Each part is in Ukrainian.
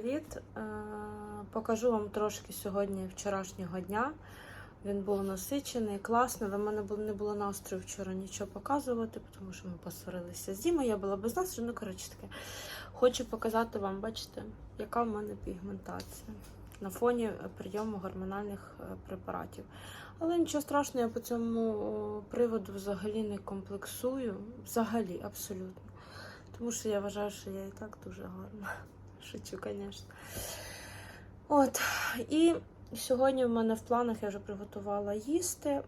привіт! Е, Покажу вам трошки сьогодні вчорашнього дня. Він був насичений, класний, але в мене не було настрою вчора нічого показувати, тому що ми посварилися з Дімою, я була без настрою, ну коротше таке. Хочу показати вам, бачите, яка в мене пігментація на фоні прийому гормональних е, препаратів. Але нічого страшного, я по цьому приводу взагалі не комплексую. Взагалі, абсолютно. Тому що я вважаю, що я і так дуже гарна. Шучу, звісно. От. І сьогодні в мене в планах я вже приготувала їсти,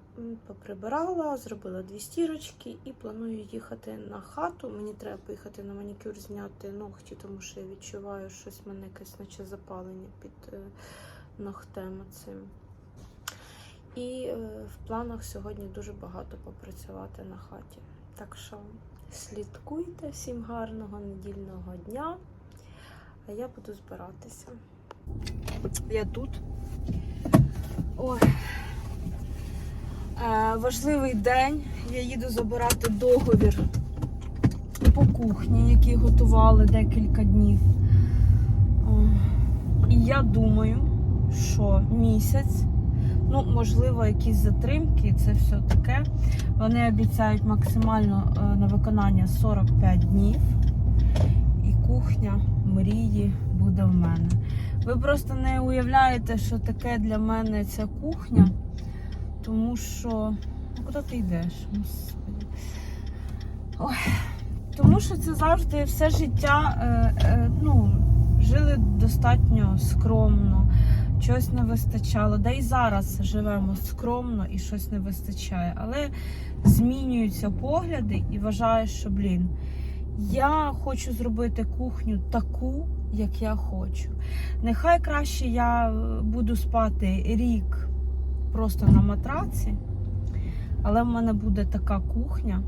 поприбирала, зробила дві стірочки і планую їхати на хату. Мені треба поїхати на манікюр, зняти ногті, тому що я відчуваю щось в мене якесь наче запалення під е, ногтем цим. І е, в планах сьогодні дуже багато попрацювати на хаті. Так що слідкуйте всім гарного недільного дня. А я буду збиратися. Я тут. Ой. Е, важливий день. Я їду забирати договір по кухні, який готували декілька днів. І я думаю, що місяць, ну, можливо, якісь затримки, це все таке. Вони обіцяють максимально е, на виконання 45 днів. І кухня мрії буде в мене. Ви просто не уявляєте, що таке для мене ця кухня, тому що. Ну, куди ти йдеш? Ой. Тому що це завжди все життя е, е, ну, жили достатньо скромно, чогось не вистачало. Да і зараз живемо скромно і щось не вистачає. Але змінюються погляди і вважаю, що, блін, я хочу зробити кухню таку, як я хочу. Нехай краще я е, буду спати рік просто на матраці, але в мене буде така кухня,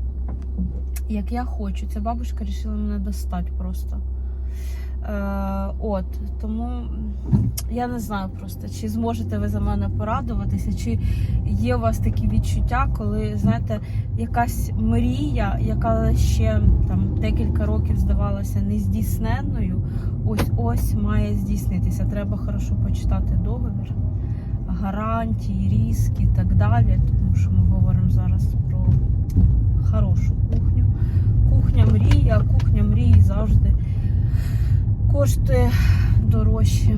як я хочу. Ця бабушка вирішила мене достати просто. Е, от, тому я не знаю просто, чи зможете ви за мене порадуватися, чи є у вас такі відчуття, коли, знаєте, якась мрія, яка ще там декілька років здавалася нездійсненною, ось ось має здійснитися. Треба хорошо почитати договір, гарантії, різки і так далі. Тому що ми говоримо зараз про хорошу кухню. Кухня мрії, а кухня мрії завжди коштує дорожче,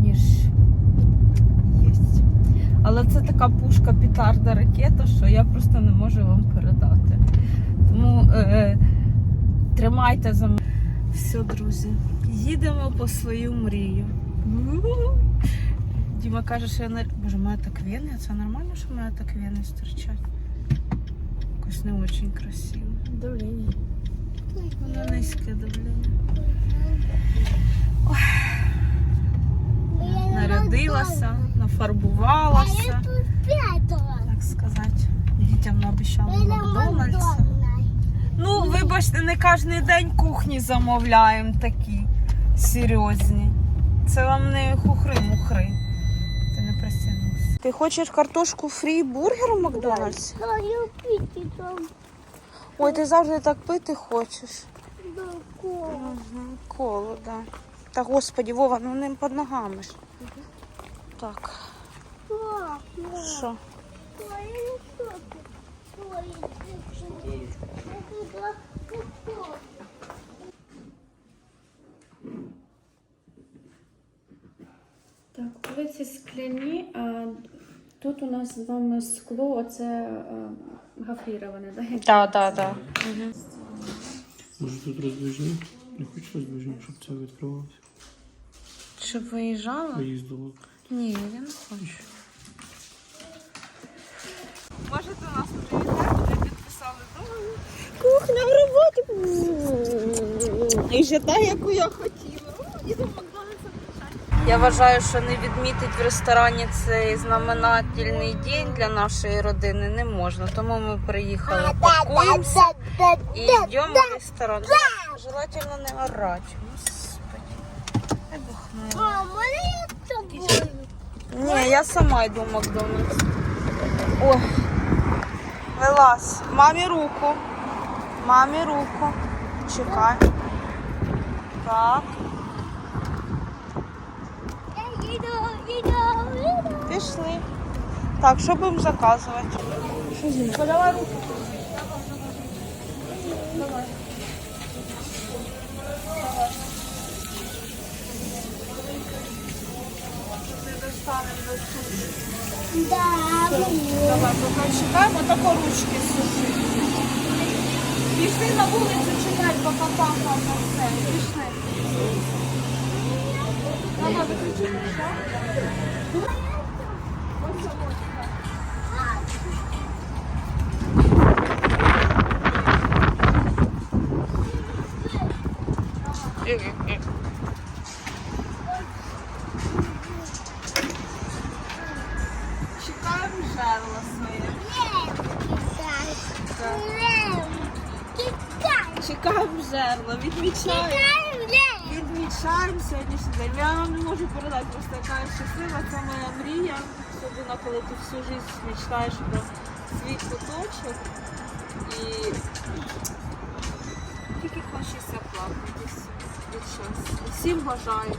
ніж єсть. Але це така пушка петарда ракета, що я просто не можу вам передати. Тому е, е, тримайте за мене. Все, друзі, їдемо по свою мрію. Діма каже, що я не. Боже, в так вени. Це нормально, що в мене так вени стирчать? Якось не дуже красиво. Давлення. Воно низьке давлення. Нарядилася, нафарбувалася, так сказати. Дітям наобіцяла Макдональдса. Ну, вибачте, не кожен день кухні замовляємо такі серйозні. Це вам не хухри-мухри. Ти не присягнувся. Ти хочеш картошку фрі бургер у Макдональдсі? Ой, ти завжди так пити хочеш. Угу, коло, да. Та господі, Вова, ну не під ногами ж. Так, що? Так, полиці скляні, а тут у нас з вами скло, оце е, гофріроване, да? Так, так, так. Може тут роздвижні? Не хочеш роздвижні, щоб це відкривалося? Щоб виїжджала? Виїздило. Ні, я не хочу. Можете нас привітати, ми підписали договір. Кухня в роботі. І ще та, яку я хотіла. О, в Макдональдс Я вважаю, що не відмітити в ресторані цей знаменательний день для нашої родини не можна. Тому ми приїхали, пакуємося і йдемо в ресторан. Желательно не орати. Господи. Ні, я сама йду в Макдональдс. О, вилазь. Мамі руку. Мамі руку. Чекай. Так. Пішли. Так, що будемо заказувати? Подавай руку. Давай. Суші. Давай, поки чекаємо, тако ручки суши. Пішли на вулицю чекати, поки папа на все. Пішли. Мама, виключи. Ось це ось. Чекаємо жерла своє. Чекаємо жерла, відмічаємо. Відмічаємо сьогоднішній день. Я вам не можу передати, просто яка щаслива. Це моя мрія. Особливо, коли ти всю життя мечтаєш про свій куточок. І тільки хочеться плакати від щастя. Всім бажаю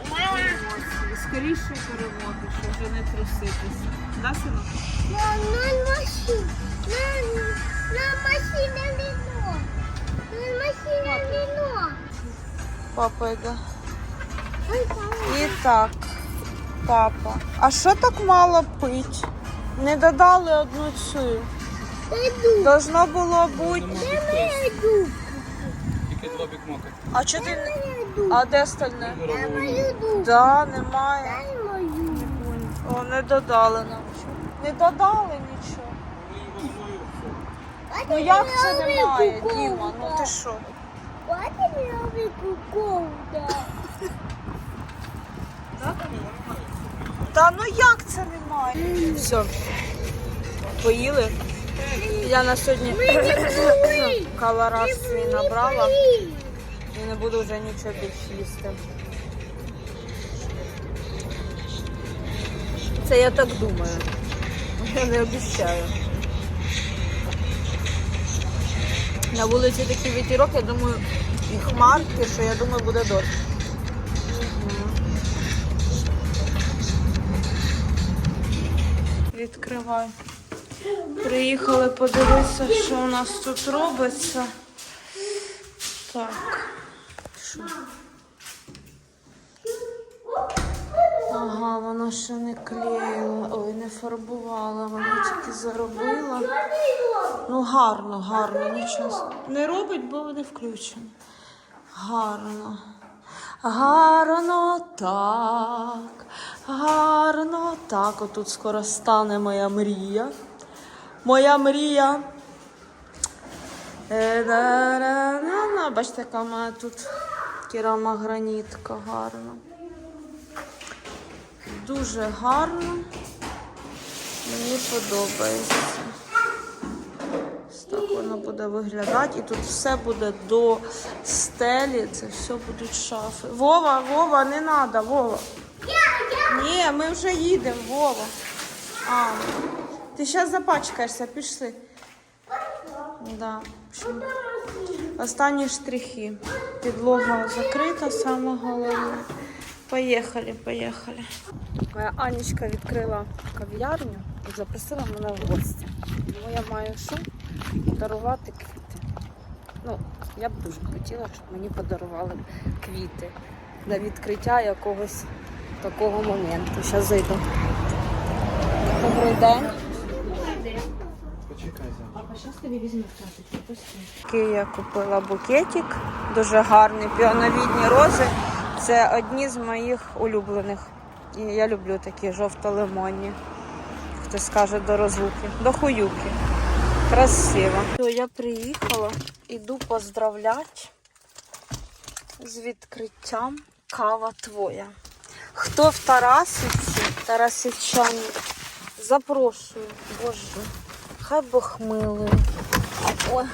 емоцій, скорішої перемоги, щоб вже не труситися. Да, синок? Папа йде. І так, папа. А що так мало пить? Не додали одну цю. Должно було бути. Тільки два бікмака. А чого ти. А де остальне? Да, немає. О, не додали нам. Не додали нічого. Ну як це немає, Діма? Ну ти що? Та ну як це немає? Все. Поїли. Я на сьогодні калораж свій набрала і не буду вже нічого більше їсти. Це я так думаю. Я не обіцяю. На вулиці такий вітірок, я думаю, і хмарки, що я думаю, буде дощ. Відкривай. Приїхали подивитися, що у нас тут робиться. Так. Що? Ага, вона ще не клеїла, ой, не фарбувала, вона тільки заробила. Ну, гарно, гарно, нічого. Не робить, бо не включено. Гарно. Гарно так. Гарно так. Отут скоро стане моя мрія. Моя мрія. Е, да-да-да-да. Бачите, яка мене тут керамогранітка гарна. Дуже гарно. Мені подобається. Ось так воно буде виглядати. І тут все буде до стелі. Це все будуть шафи. Вова, Вова, не треба, Вова. Ні, ми вже їдемо, Вова. А, ти зараз запачкаєшся, пішли. Да. Останні штрихи. Підлога закрита, саме головне. Поїхали, поїхали. Моя Анічка відкрила кав'ярню і запросила мене в гості. Тому я маю що подарувати квіти. Ну, я б дуже хотіла, щоб мені подарували квіти на відкриття якогось такого моменту. Зараз зайду. Добрий день. Такий я купила букетик, дуже гарний, піоновідні рози. Це одні з моїх улюблених. І я люблю такі жовто-лимонні. Хто скаже до розлуки, до хуюки. Красиво. Я приїхала, іду поздравляти з відкриттям кава твоя. Хто в Тарасівці, Тарасівчані, запрошую, Боже, хай Бог милує. Ой.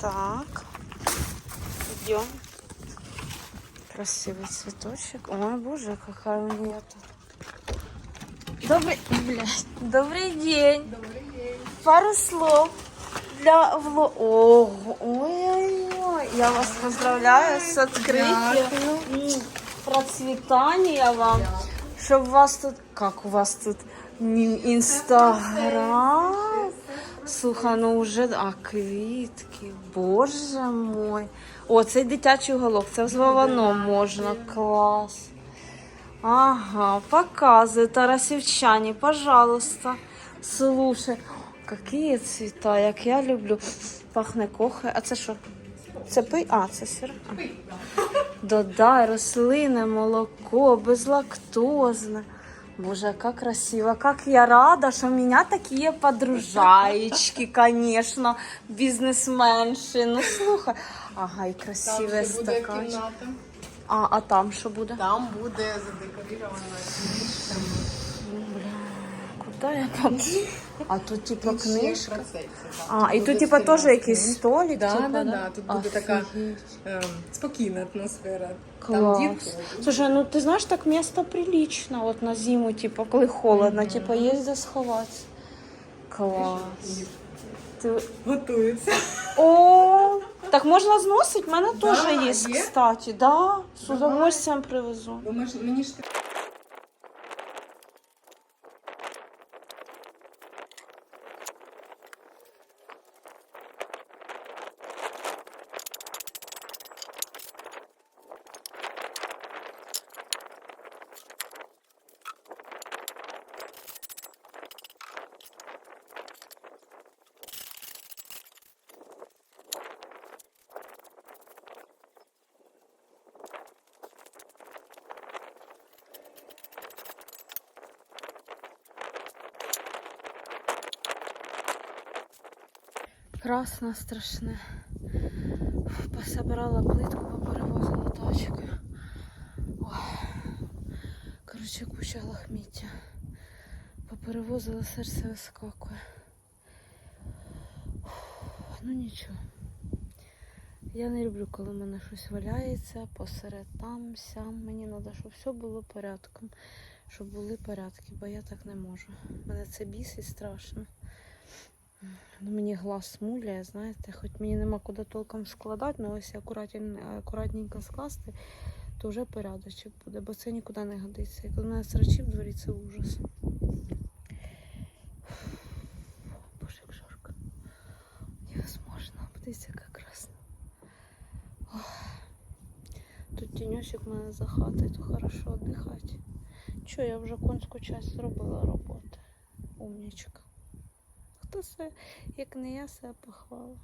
Так. Идем. Красивый цветочек. Ой, боже, какая у нее тут. Добрый, блядь, добрый день. Добрый день. Пару слов. для вло... Ого, ой-ой-ой. Я вас поздравляю з відкриттям. М, Процвітання вам. Щоб у вас тут. Як у вас тут? Ні- Інстаграм. Слухай, ну вже. А квітки. Боже мой. О, цей дитячий уголок. Це з Вованом можна. Клас. Ага, показывай, Тарасівчані, пожалуйста. Слушай, какие цвіта, як я люблю. Пахне кохає. А це що? Це пий? А, це сир. Додай рослини, молоко, безлактозне. Боже, как красиво, как я рада, что у меня такие подружаечки, конечно, бізнесменші. Ну слухай. Ага, і красиві Там стаканчики. А, а там що буде? Там буде задекорировано Там? А тут типа Тут ще книжка. процесі, да. А, і Буде тут типа теж якийсь столик. Да, типа, да, да. Тут буде така Офігеть. ем, спокійна атмосфера. Там Клас. дітки. Слушай, ну ти знаєш, так место прилично, от на зиму, типа, коли холодно, типа, є де сховатися. Клас. Ти... Готуються. О, так можна зносити? В мене Да, теж є, є? кстати. Да, з удовольствием привезу. Бо ми ж- мені ж Красно страшне. Пособирала плитку, поперевозила тачки. Коротше, куча лахміття. Поперевозила серце вискакує. Ну нічого. Я не люблю, коли в мене щось валяється посеред там, сям. Мені треба, щоб все було порядком. Щоб були порядки, бо я так не можу. Мене це бісить страшно. Ну, мені глаз смуляє, знаєте, хоч мені нема куди толком складати, але ось акуратненько, скласти, то вже порядочок буде, бо це нікуди не годиться. Коли в мене срачі в дворі, це ужас. Боже, як жарко. Невозможно. Подивіться, як красно. Ох. Тут тіньочок в мене за хатою, то хорошо віддихати. Чо, я вже конську часть зробила роботи. Умнічка. Хто це, як не я себе похвала.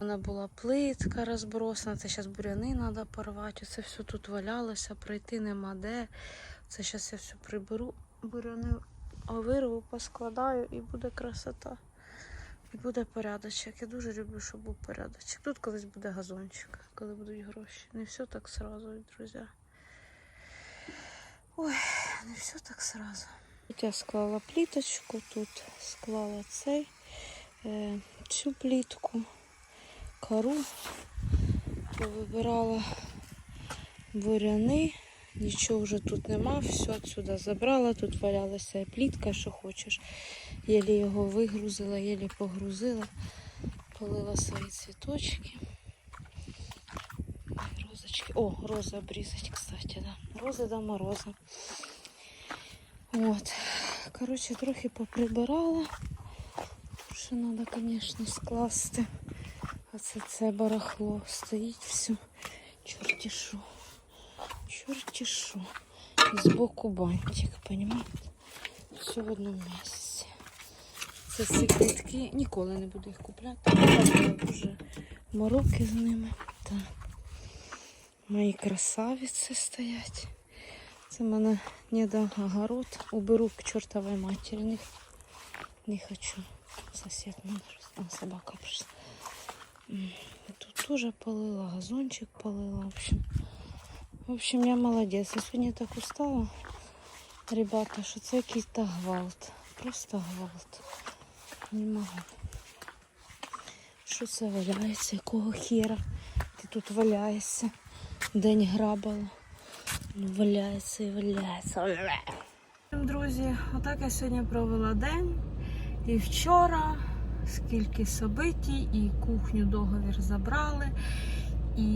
Вона була плитка розбросана, це зараз буряни треба порвати. Це все тут валялося, пройти нема де. Це зараз я все приберу, буряни вирву, поскладаю і буде красота. І буде порядочок. Я дуже люблю, щоб був порядочок. Тут колись буде газончик, коли будуть гроші. Не все так сразу, друзі. Ой, не все так сразу. Тут я склала пліточку, тут склала цей, е, цю плітку, кору, повибирала буряни, нічого вже тут нема, все отсюда забрала, тут валялася плітка, що хочеш. Єлі його вигрузила, єлі погрузила, полила свої цвіточки. Розочки. О, розы обрезать, кстати, да. Розы до мороза. Вот. Короче, трохи поприбирала. Що треба, звісно, скласти. Оце це барахло. Стоїть все. Чорті що. Чорті що. Збоку бантик, понимаєте? Все в одному місці. Це ці квітки. Ніколи не буду їх купляти. Вже мороки з ними. Так. Мої красавиці стоять. Це в мене недоогород. Уберу к чортовой матері. Не, хочу. Сосед мене а, собака прийшла. Тут теж полила, газончик полила. В общем, в общем, я молодець. Я сьогодні так устала, ребята, що це якийсь гвалт. Просто гвалт. Не можу. Що це валяється? Якого хера? Ти тут валяєшся? День грабала. Валяється і валяється. Друзі, отак я сьогодні провела день. І вчора скільки собитій, і кухню договір забрали, і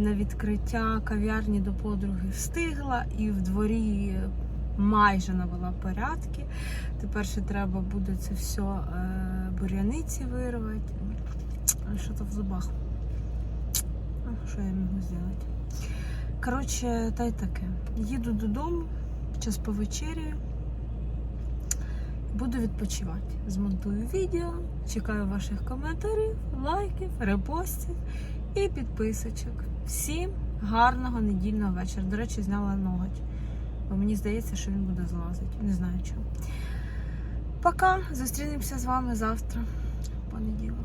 на відкриття кав'ярні до подруги встигла, і в дворі майже навела порядки. Тепер ще треба буде це все е, буряниці вирвати. Що то в зубах? Що я можу зробити? Коротше, та й таке. Їду додому, час повечеряю. Буду відпочивати. Змонтую відео, чекаю ваших коментарів, лайків, репостів і підписочок. Всім гарного недільного вечора. До речі, зняла ноготь. Бо мені здається, що він буде злазити. Не знаю чому. Пока. Зустрінемося з вами завтра, в понеділок.